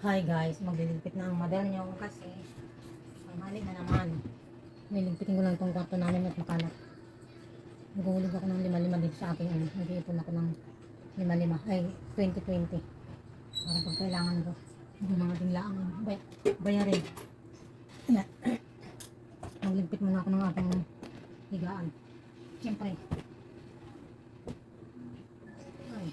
Hi guys, magliligpit na ang mother nyo kasi tanghali na naman. Niligpitin ko lang itong kwarto namin at makalat. Naghuhulog ako ng lima-lima dito sa aking ano. Nag-iipon ako ng lima-lima. Ay, 20-20. Para pag kailangan ko. Yung mga tinglaang bay bayarin. Yan. Magligpit muna ako ng aking higaan. Siyempre. Ay.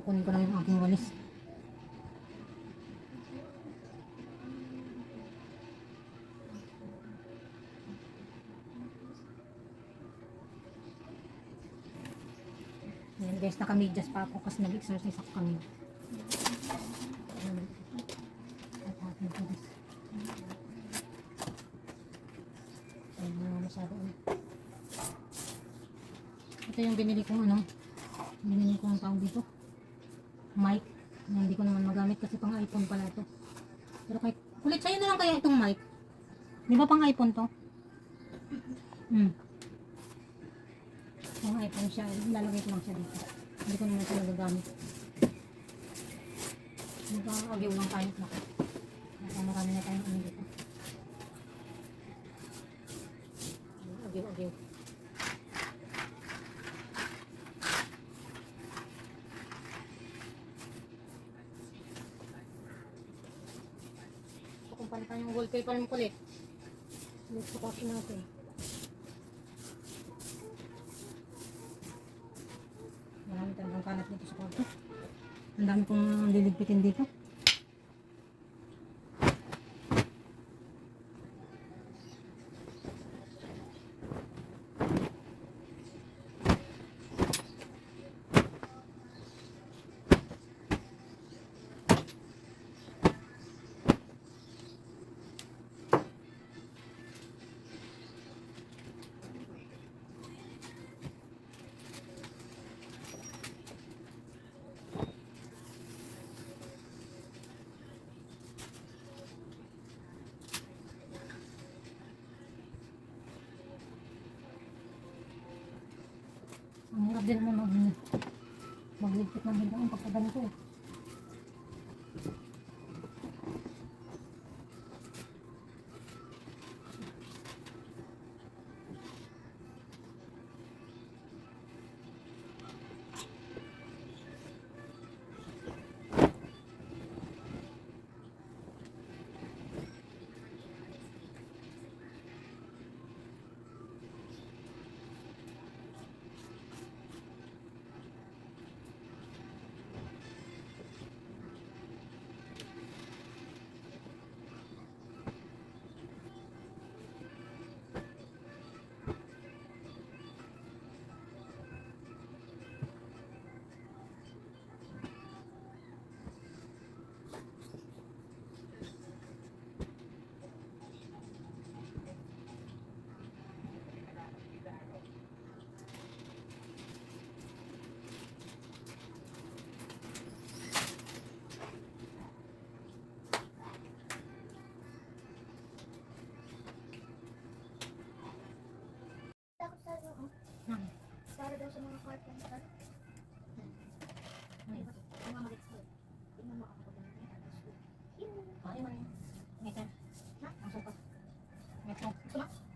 Kukunin ko lang yung aking walis. Ayan guys, naka-medyas pa ako kasi nag-exercise ako kami. Ito yung binili kong ano, binili kong tawag dito mic na hindi ko naman magamit kasi pang iPhone pala ito. Pero kahit, kulit sa'yo na lang kaya itong mic. Di ba pang iPhone to? Hmm. Pang iPhone siya, lalagay ko lang siya dito. Hindi ko naman siya nagagamit. Magkakagyaw lang tayo. Naka marami na tayong ano dito. Agyaw-agyaw. So, palitan yung wallpaper mo kulit. Talk natin. Marami talagang kalat dito sa kwarto. Ang dami kong liligpitin dito. Ang hirap din naman mag magligpit ng higaan pagka ganito eh. Hmm. Para daw sa mga carpenter. Hmm. May iba. Ang mga mag-explode. Tingnan mo ako pag nangyay. Ang gusto. Yung. Kaya mo na yan. Ngayon. Ha? Ang suko. Ngayon. Gusto mo?